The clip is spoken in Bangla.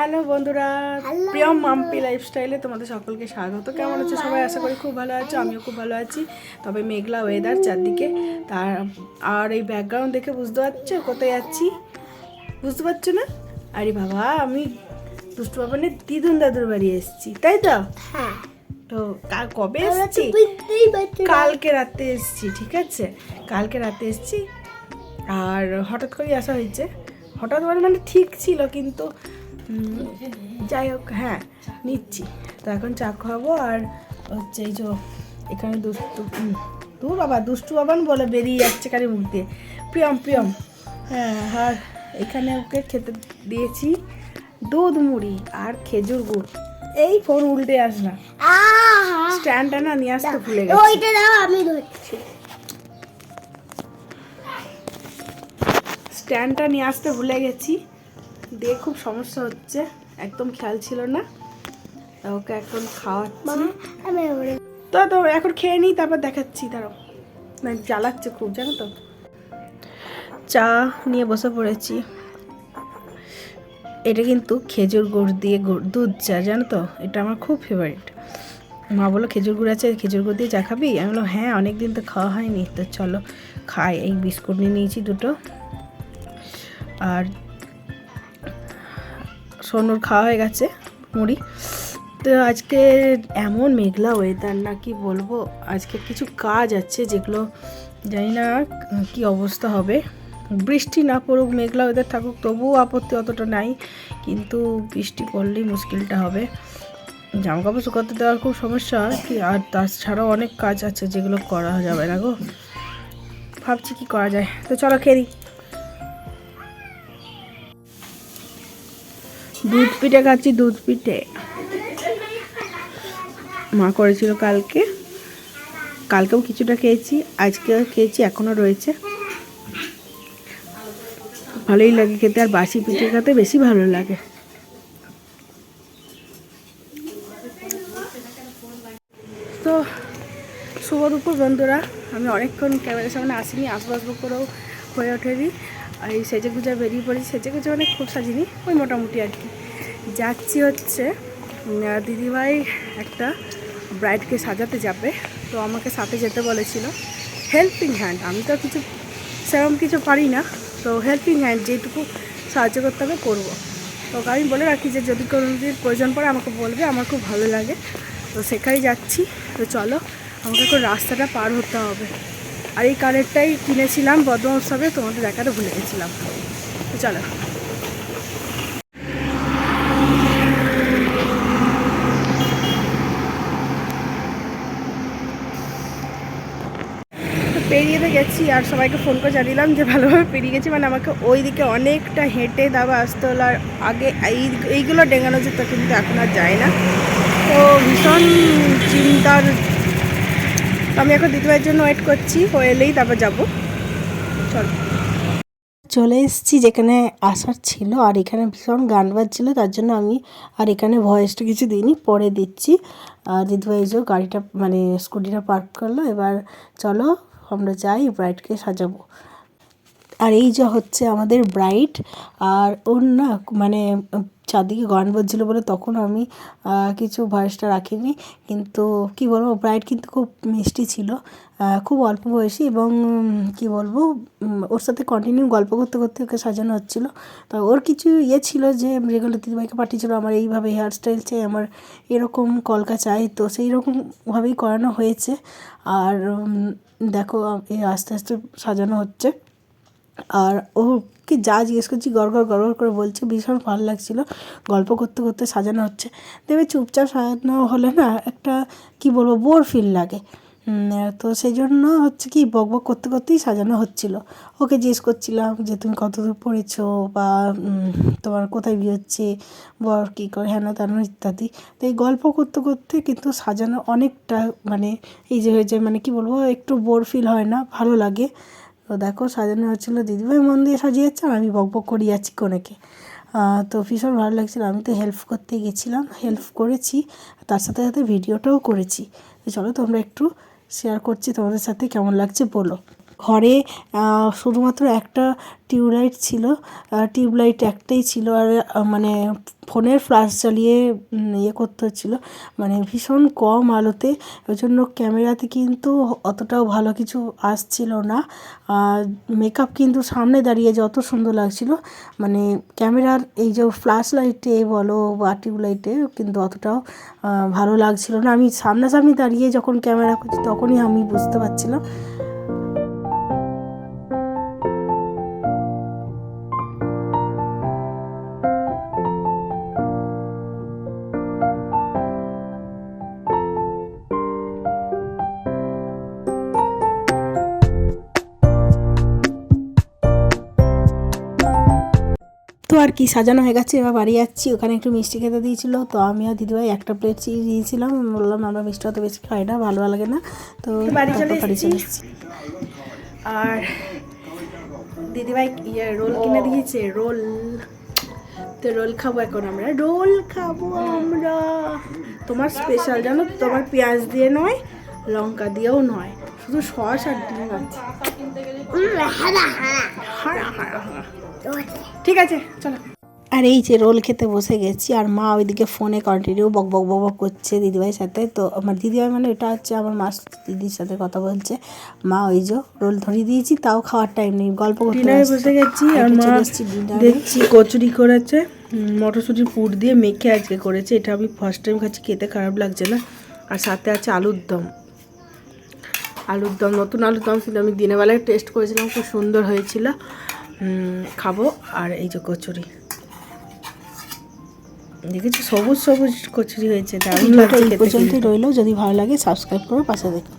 হ্যালো বন্ধুরা প্রিয়ম মাম্পি লাইফস্টাইলে তোমাদের সকলকে স্বাগত। কেমন আছো সবাই? আশা করি খুব ভালো আছো আমিও খুব ভালো আছি। তবে মেঘলা ওয়েদার চারদিকে। তার আর এই ব্যাকগ্রাউন্ড দেখে বুঝতে পারছ কোথায় যাচ্ছি বুঝতে পারছ না? আরে বাবা আমি দুষ্টু বাবানের দিদুন দাদুর বাড়ি এসেছি তাই তো? হ্যাঁ। তো কাল কবে এসেছি। কালকে রাতে এসেছি ঠিক আছে? কালকে রাতে এসেছি। আর হঠাৎ করেই আসা হয়েছে। হঠাৎ করে মানে ঠিক ছিল কিন্তু যাই হোক হ্যাঁ নিচ্ছি। তো এখন চা খাব আর হচ্ছে এই যে এখানে দুষ্টু দু বাবা দুষ্টু বাবান বলে বেরিয়ে যাচ্ছে কারি মুখ দিয়ে। প্রিয়ম প্রিয়ম। হ্যাঁ আর এখানে ওকে খেতে দিয়েছি দুধ মুড়ি আর খেজুর গুড়। এই ফোন উল্টে আসলাম আহা। স্ট্যান্ডটা না নিয়ে আসতে ভুলে গেছি। ওইটা দাও আমি ধরছি। স্ট্যান্ডটা নিয়ে আসতে ভুলে গেছি। দিয়ে খুব সমস্যা হচ্ছে। একদম খেয়াল ছিল না। ওকে এখন খাওয়াচ্ছি। তো তো এখন খেয়ে নিই তারপর দেখাচ্ছি দাঁড়াও। না জ্বালাচ্ছে খুব জানো তো। চা নিয়ে বসে পড়েছি। এটা কিন্তু খেজুর গুড় দিয়ে গুড় দুধ চা জানো তো? এটা আমার খুব ফেভারিট মা বলল খেজুর গুড় আছে খেজুর গুড় দিয়ে চা খাবি? আমি বললাম হ্যাঁ অনেক দিন তো খাওয়া হয়নি। তো চলো খাই এই বিস্কুট নিয়ে নিয়েছি দুটো। আর সোনুর খাওয়া হয়ে গেছে, মুড়ি। তো আজকে এমন মেঘলা ওয়েদার না কি বলব? আজকে কিছু কাজ আছে যেগুলো জানি না কি অবস্থা হবে। বৃষ্টি না পড়ুক, মেঘলা ওয়েদার থাকুক, তবুও আপত্তি অতটা নাই। কিন্তু বৃষ্টি পড়লেই মুশকিলটা হবে। জামা কাপড় শুকাতে দেওয়ার খুব সমস্যা, কি আর তাছাড়াও অনেক কাজ আছে যেগুলো করা যাবে না গো। ভাবছি কি করা যায়। তো চলো খেয়ে দুধ পিঠে খাচ্ছি, দুধ পিঠে। মা করেছিল কালকে। কালকেও কিছুটা খেয়েছি আজকে খেয়েছি, এখনও রয়েছে। ভালোই লাগে খেতে, আর বাসি পিঠে খেতে বেশি ভালো লাগে। তো, শুভ দুপুর বন্ধুরা। আমি অনেকক্ষণ ক্যামেরার সামনে আসিনি, আসব আসব করেও হয়ে ওঠেনি। আর এই সেজে গুজা বেরিয়ে পড়েছি। সেজে গুজে মানে খুব সাজিনি, ওই মোটামুটি আর কি। যাচ্ছি হচ্ছে দিদিভাই একটা ব্রাইডকে সাজাতে যাবে। তো আমাকে সাথে যেতে বলেছিল হেল্পিং হ্যান্ড আমি তো কিছু, সেরকম কিছু পারি না। তো হেল্পিং হ্যান্ড যেটুকু সাহায্য করতে হবে, করব। তো আমি বলে রাখি যে, যদি কোনো দিন প্রয়োজন পড়ে, আমাকে বলবে, আমার খুব ভালো লাগে। তো সেখানেই যাচ্ছি। তো চলো, আমাকে এখন রাস্তাটা পার হতে হবে। আর এই কানেরটাই কিনেছিলাম বদ্ম উৎসবে, তোমাদের দেখাতে ভুলে গেছিলাম। তো চলো। পেরিয়ে গেছি, আর সবাইকে ফোন করে জানিলাম যে ভালোভাবে পেরিয়ে গেছি। মানে আমাকে ওই দিকে অনেকটা হেঁটে দাবা আসতে হলো আর আগে এই, এইগুলো ডেঙ্গানো যেত কিন্তু এখন আর যায় না। তো ভীষণ চিন্তার আমি এখন দিদিভাইয়ের জন্য ওয়েট করছি, ও এলেই তারপর যাব। চলো। চলে এসেছি যেখানে আসার ছিল, আর এখানে ভীষণ গান বাজছিল, তার জন্য আমি আর এখানে ভয়েসটা কিছু দিইনি, পরে দিচ্ছি। আর দিদিভাই যে গাড়িটা মানে স্কুটিটা পার্ক করল, এবার চলো আমরা যাই ব্রাইডকে সাজাবো। আর এই যে হচ্ছে আমাদের ব্রাইড আর ওর না মানে চারদিকে গান বাজছিল বলে তখন আমি কিছু ভয়েসটা রাখিনি। কিন্তু কি বলব ব্রাইড কিন্তু খুব মিষ্টি ছিল খুব অল্প বয়সী এবং কি বলব ওর সাথে কন্টিনিউ গল্প করতে করতে ওকে সাজানো হচ্ছিল। তো ওর কিছু ইয়ে ছিল যে যেগুলো দিদিভাইকে পাঠিয়েছিল, আমার এইভাবে হেয়ার স্টাইল চাই, আমার এরকম কলকা চাই। তো সেই রকমভাবেই করানো হয়েছে। আর দেখো আস্তে আস্তে সাজানো হচ্ছে। আর ওকে যা জিজ্ঞেস করছি, গড় গড় গড় গড় করে বলছে, ভীষণ ভালো লাগছিল। গল্প করতে করতে সাজানো হচ্ছে। দেবে চুপচাপ সাজানো হলে না একটা, কি বলব বোর ফিল লাগে। তো সেই জন্য হচ্ছে কি, বক বক করতে করতেই সাজানো হচ্ছিল। ওকে জিজ্ঞেস করছিলাম যে, তুমি কত দূর পড়েছো বা তোমার কোথায় বিয়ে হচ্ছে? বর কী করে? হেন তেন ইত্যাদি। তো এই গল্প করতে করতে কিন্তু সাজানো অনেকটা মানে এই যে হয়ে যায় মানে কি বলব, একটু বোর ফিল হয় না, ভালো লাগে। তো দেখো, সাজানো হচ্ছিল, দিদিভাই মন দিয়ে সাজিয়েছে আর আমি বক বক করে যাচ্ছি কনেকে তো ভীষণ ভালো লাগছিল। আমি তো হেল্প করতে গেছিলাম হেল্প করেছি, তার সাথে সাথে ভিডিওটাও করেছি। তো চলো তোমরা একটু শেয়ার করছি, তোমাদের সাথে কেমন লাগছে বলো। ঘরে শুধুমাত্র একটা টিউবলাইট ছিল টিউবলাইট একটাই ছিল আর মানে ফোনের ফ্ল্যাশ জ্বালিয়ে ইয়ে করতে হচ্ছিল। মানে ভীষণ কম আলোতে ওই জন্য ক্যামেরাতে কিন্তু অতটাও ভালো কিছু আসছিল না। আর মেকআপ কিন্তু সামনে দাঁড়িয়ে যত সুন্দর লাগছিল মানে ক্যামেরার এই যে ফ্ল্যাশ লাইটে বলো বা টিউবলাইটে কিন্তু অতটাও ভালো লাগছিল না। আমি সামনাসামনি দাঁড়িয়ে যখন ক্যামেরা করছি তখনই আমি বুঝতে পারছিলাম তো আর কি সাজানো হয়ে গেছে। এবার বাড়ি যাচ্ছি ওখানে একটু মিষ্টি খেতে দিয়েছিল। তো আমি আর দিদিভাই একটা প্লেট চিজ দিয়েছিলাম। বললাম আমরা মিষ্টি অত বেশি খাই না ভালো লাগে না। তো বাড়ি চলে এসেছি আর দিদিভাই ইয়ে রোল কিনে দিয়েছে রোল। তো রোল খাব এখন আমরা। রোল খাব আমরা। তোমার স্পেশাল জানো তোমার পেঁয়াজ দিয়ে নয় লঙ্কা দিয়েও নয়। শুধু সস আর ডিম আছে। হারা হারা হারা। ঠিক আছে চলো। আর এই যে রোল খেতে বসে গেছি আর মা ওইদিকে ফোনে কন্টিনিউ বক বক বক বক করছে দিদিভাইয়ের সাথে। তো আমার দিদিভাই মানে এটা হচ্ছে আমার মা দিদির সাথে কথা বলছে। মা ওই যে রোল ধরিয়ে দিয়েছি তাও খাওয়ার টাইম নেই গল্প করতে বসে গেছি আর মা দেখছি কচুরি করেছে মটরশুঁটির পুর দিয়ে মেখে আজকে করেছে। এটা আমি ফার্স্ট টাইম খাচ্ছি খেতে খারাপ লাগছে না। আর সাথে আছে আলুর দম। আলুর দম নতুন আলুর দম ছিল আমি দিনের বেলায় টেস্ট করেছিলাম খুব সুন্দর হয়েছিল। খাব আর এই যে কচুরি। দেখেছি? সবুজ সবুজ কচুরি হয়েছে পর্যন্তই রইল যদি ভালো লাগে সাবস্ক্রাইব করে পাশে দেখো।